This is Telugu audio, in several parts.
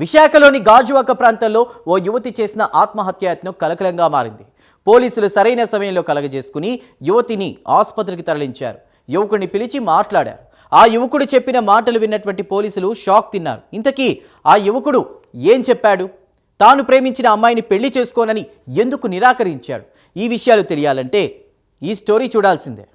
విశాఖలోని గాజువాక ప్రాంతంలో ఓ యువతి చేసిన ఆత్మహత్యాయత్నం కలకలంగా మారింది. పోలీసులు సరైన సమయంలో కలగజేసుకుని యువతిని ఆసుపత్రికి తరలించారు. యువకుడిని పిలిచి మాట్లాడారు. ఆ యువకుడు చెప్పిన మాటలు విన్నటువంటి పోలీసులు షాక్ తిన్నారు. ఇంతకీ ఆ యువకుడు ఏం చెప్పాడు? తాను ప్రేమించిన అమ్మాయిని పెళ్ళి చేసుకోనని ఎందుకు నిరాకరించాడు? ఈ విషయాలు తెలియాలంటే ఈ స్టోరీ చూడాల్సిందే.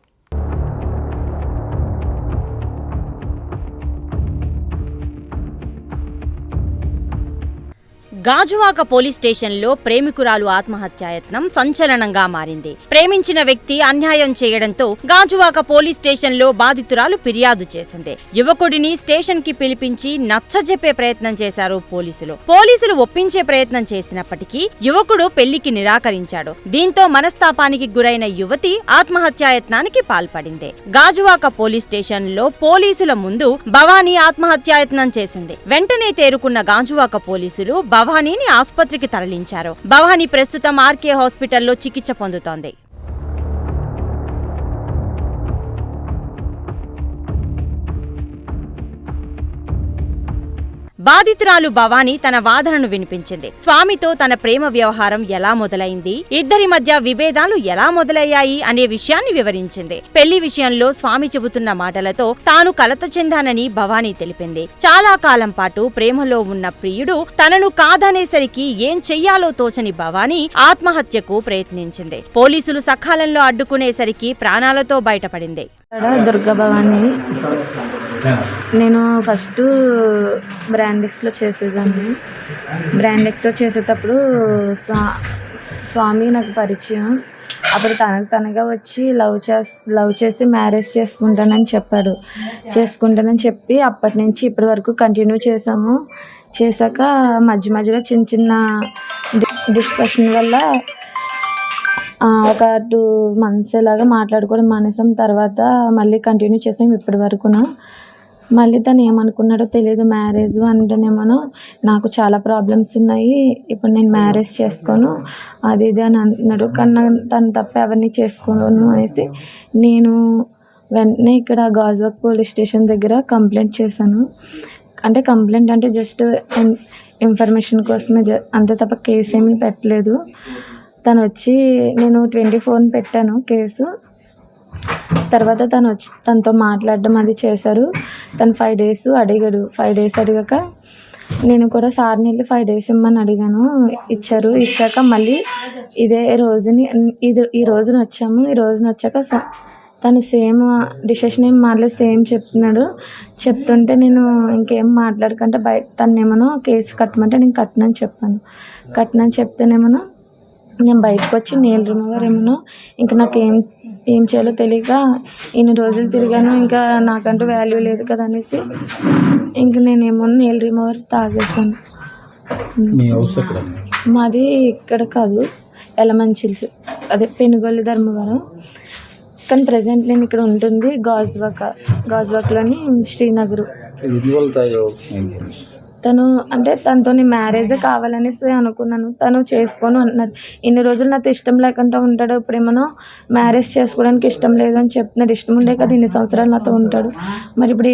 గాజువాక పోలీస్ స్టేషన్లో ప్రేమికురాలు ఆత్మహత్యాయత్నం సంచలనంగా మారింది. ప్రేమించిన వ్యక్తి అన్యాయం చేయడంతో గాజువాక పోలీస్ స్టేషన్లో బాధితురాలు ఫిర్యాదు చేసింది. యువకుడిని స్టేషన్కి పిలిపించి నచ్చజెప్పే ప్రయత్నం చేశారు పోలీసులు. పోలీసులు ఒప్పించే ప్రయత్నం చేసినప్పటికీ యువకుడు పెళ్ళికి నిరాకరించాడు. దీంతో మనస్తాపానికి గురైన యువతి ఆత్మహత్యాయత్నానికి పాల్పడింది. గాజువాక పోలీస్ స్టేషన్లో పోలీసుల ముందు భవానీ ఆత్మహత్యాయత్నం చేసింది. వెంటనే తేరుకున్న గాజువాక పోలీసులు భవానీని ఆసుపత్రికి తరలించారు. భవానీ ప్రస్తుతం ఆర్కే హాస్పిటల్లో చికిత్స పొందుతోంది. బాధితురాలు భవానీ తన వాదనను వినిపించింది. స్వామితో తన ప్రేమ వ్యవహారం ఎలా మొదలైంది? ఇద్దరి మధ్య విభేదాలు ఎలా మొదలయ్యాయి అనే విషయాన్ని వివరించింది. పెళ్ళి విషయంలో స్వామి చెబుతున్న మాటలతో తాను కలత చెందానని భవానీ తెలిపింది. చాలా కాలం పాటు ప్రేమలో ఉన్న ప్రియుడు తనను కాదనేసరికి ఏం చెయ్యాలో తోచని భవానీ ఆత్మహత్యకు ప్రయత్నించింది. పోలీసులు సకాలంలో అడ్డుకునేసరికి ప్రాణాలతో బయటపడింది. దుర్గా భవాని. నేను ఫస్ట్ బ్రాండెక్స్లో చేసేదాన్ని. బ్రాండెక్స్లో చేసేటప్పుడు స్వా స్వామి నాకు పరిచయం. అప్పుడు తనకు తనగా వచ్చి లవ్ చేస్ లవ్ చేసి మ్యారేజ్ చేసుకుంటానని చెప్పాడు. చేసుకుంటానని చెప్పి అప్పటి నుంచి ఇప్పటి వరకు కంటిన్యూ చేసాము చేశాక మధ్య మధ్యలో చిన్న చిన్న డిస్కషన్ వల్ల ఒక టూ మంత్స్ ఇలాగా మాట్లాడుకోవడం మానేసాం తర్వాత మళ్ళీ కంటిన్యూ చేసాం ఇప్పటి వరకున. మళ్ళీ తను ఏమనుకున్నాడో తెలియదు మ్యారేజ్ అంటేనేమో నాకు చాలా ప్రాబ్లమ్స్ ఉన్నాయి. ఇప్పుడు నేను మ్యారేజ్ చేసుకోను. అది ఇది అని అంటున్నాడు కానీ తను తప్ప ఎవరిని చేసుకోను అనేసి నేను వెంటనే ఇక్కడ గాజువాక్ పోలీస్ స్టేషన్ దగ్గర కంప్లైంట్ చేశాను. అంటే కంప్లైంట్ అంటే జస్ట్ ఇన్ఫర్మేషన్ కోసమే జ అంతే తప్ప కేసు ఏమీ పెట్టలేదు. తను వచ్చి నేను ట్వంటీ ఫోర్ పెట్టాను కేసు. తర్వాత తను వచ్చి తనతో మాట్లాడడం అది చేశారు. తను ఫైవ్ డేస్ అడిగాడు. ఫైవ్ డేస్ అడిగాక నేను కూడా సార్ని వెళ్ళి ఫైవ్ డేస్ ఇమ్మని అడిగాను. ఇచ్చారు. ఇచ్చాక మళ్ళీ ఇదే రోజుని ఇది ఈ రోజున వచ్చాము. ఈ రోజున వచ్చాక తను సేమ్ డిసిషన్ ఏం మాట్లాడి సేమ్ చెప్తున్నాడు. చెప్తుంటే నేను ఇంకేం మాట్లాడకంటే బయట తను ఏమనో కేసు కట్టమంటే నేను కట్టనని చెప్పాను. కట్టనని చెప్తేనేమో నేను బయటకు వచ్చి నేల్ రిమూవర్ ఏమో ఇంకా నాకు ఏం ఏం చేయాలో తెలియక ఇన్ని రోజులు తిరిగాను. ఇంకా నాకంటూ వాల్యూ లేదు కదా అనేసి ఇంక నేనేమో నేల్ రిమూవర్ తాగేసాను మాది ఇక్కడ కాదు ఎలమంచిల్స్. అదే పెనుగొల్లి ధర్మవరం. కానీ ప్రజెంట్ నేను ఇక్కడ ఉంటుంది గాజువాక గాజువాకలోని శ్రీనగర్. తను అంటే తనతో మ్యారేజే కావాలనేసి అనుకున్నాను. తను చేసుకోను అన్నాడు ఇన్ని రోజులు నాతో ఇష్టం లేకుండా ఉంటాడు. ఇప్పుడేమో మ్యారేజ్ చేసుకోవడానికి ఇష్టం లేదు అని చెప్తున్నాడు. ఇష్టం ఉండే కదా ఇన్ని సంవత్సరాలు నాతో ఉంటాడు. మరి ఇప్పుడు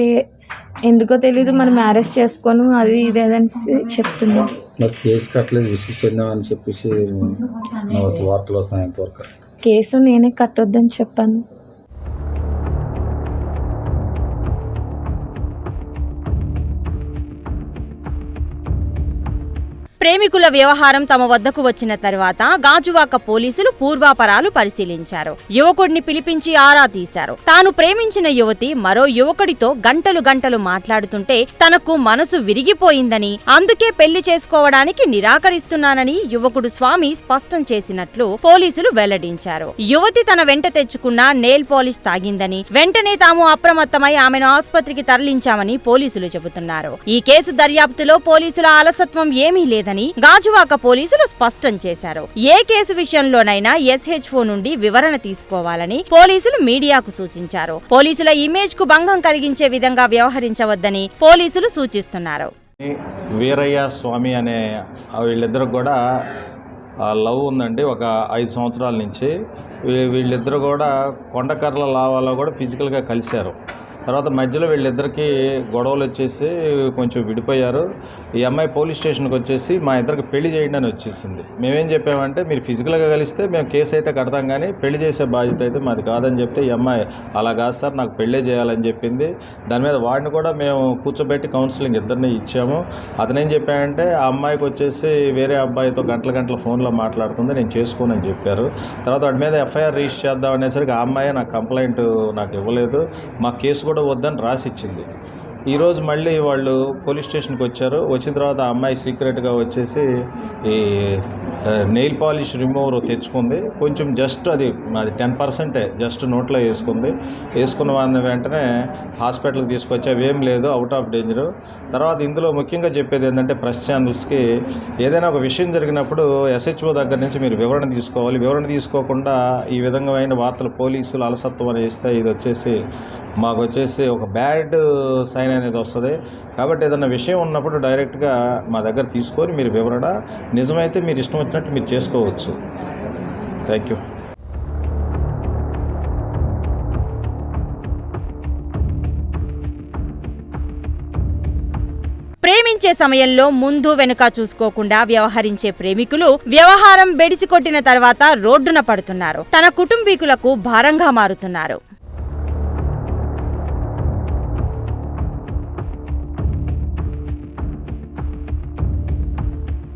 ఎందుకో తెలీదు. మరి మ్యారేజ్ చేసుకోను. అది ఇది అనేసి మరి కేసు కట్టలేదు. విసిగి చెందామని చెప్పేసి నా వార్తలు వస్తున్నాయి ఎంతవరకు కేసు నేనే కట్టొద్దని చెప్పాను. ప్రేమికుల వ్యవహారం తమ వద్దకు వచ్చిన తర్వాత గాజువాక పోలీసులు పూర్వాపరాలు పరిశీలించారు. యువకుడిని పిలిపించి ఆరా తీశారు. తాను ప్రేమించిన యువతి మరో యువకుడితో గంటలు గంటలు మాట్లాడుతుంటే తనకు మనసు విరిగిపోయిందని అందుకే పెళ్ళి చేసుకోవడానికి నిరాకరిస్తున్నానని యువకుడు స్వామి స్పష్టం చేసినట్లు పోలీసులు వెల్లడించారు. యువతి తన వెంట తెచ్చుకున్న నేల్ పాలిష్ తాగిందని వెంటనే తాము అప్రమత్తమై ఆమెను ఆసుపత్రికి తరలించామని పోలీసులు చెబుతున్నారు. ఈ కేసు దర్యాప్తులో పోలీసుల అలసత్వం ఏమీ లేదని గాజువాక పోలీసులు స్పష్టం చేశారు. ఏ కేసు విషయంలోనైనా ఎస్హెచ్ నుండి వివరణ తీసుకోవాలని పోలీసులు మీడియాకు సూచించారు. పోలీసుల ఇమేజ్కు భంగం కలిగించే విధంగా వ్యవహరించవద్దని పోలీసులు సూచిస్తున్నారు. వీరయ్య స్వామి అనే వీళ్ళిద్దరు కూడా లవ్ ఉందండి ఒక ఐదు సంవత్సరాల నుంచి. వీళ్ళిద్దరు కూడా కొండకర్ల లావాలో కూడా ఫిజికల్గా కలిశారు. తర్వాత మధ్యలో వీళ్ళిద్దరికి గొడవలు వచ్చేసి కొంచెం విడిపోయారు. ఈ అమ్మాయి పోలీస్ స్టేషన్కి వచ్చేసి మా ఇద్దరికి పెళ్ళి చేయండి అని వచ్చేసింది. మేమేం చెప్పామంటే మీరు ఫిజికల్గా కలిస్తే మేము కేసు అయితే కడతాం కానీ పెళ్ళి చేసే బాధ్యత అయితే మాది కాదని చెప్తే ఈ అమ్మాయి అలా కాదు సార్ నాకు పెళ్ళే చేయాలని చెప్పింది. దాని మీద వాడిని కూడా మేము కూర్చోబెట్టి కౌన్సిలింగ్ ఇద్దరిని ఇచ్చాము. అతనేం చెప్పాడంటే ఆ అమ్మాయికి వచ్చేసి వేరే అబ్బాయితో గంటల గంటల ఫోన్లో మాట్లాడుతుంది నేను చేసుకోనని చెప్పారు. తర్వాత వాడి మీద ఎఫ్ఐఆర్ రిజిస్టర్ చేద్దాం అనేసరికి ఆ అమ్మాయి నాకు కంప్లైంట్ నాకు ఇవ్వలేదు. మా కేసు కూడా వద్దని రాసి ఇచ్చింది ఈరోజు మళ్ళీ వాళ్ళు పోలీస్ స్టేషన్కి వచ్చారు. వచ్చిన తర్వాత ఆ అమ్మాయి సీక్రెట్గా వచ్చేసి ఈ నెయిల్ పాలిష్ రిమూవర్ తెచ్చుకుంది. కొంచెం జస్ట్ అది అది టెన్ పర్సెంటే జస్ట్ నోట్లో వేసుకుంది. వేసుకున్న వాడిని వెంటనే హాస్పిటల్కి తీసుకొచ్చి అవేం లేదు అవుట్ ఆఫ్ డేంజర్. తర్వాత ఇందులో ముఖ్యంగా చెప్పేది ఏంటంటే ప్రెస్ ఛానల్స్కి ఏదైనా ఒక విషయం జరిగినప్పుడు ఎస్హెచ్ఓ దగ్గర నుంచి మీరు వివరణ తీసుకోవాలి. వివరణ తీసుకోకుండా ఈ విధంగా వార్తలు పోలీసులు అలసత్వం అని ఇస్తే ఇది వచ్చేసి మాకు వచ్చేసి ఒక బ్యాడ్ సైన్ అనేది వస్తుంది. కాబట్టి ఏదైనా విషయం ఉన్నప్పుడు డైరెక్ట్గా మా దగ్గర తీసుకొని మీరు వివరణ నిజమైతే మీరు ఇష్టం వచ్చినట్టు మీరు చేసుకోవచ్చు. Thank you. ప్రేమించే సమయంలో ముందు వెనుక చూసుకోకుండా వ్యవహరించే ప్రేమికులు వ్యవహారం బెడిసికొట్టిన తర్వాత రోడ్డున పడుతున్నారు. తన కుటుంబీకులకు భారంగా మారుతున్నారు.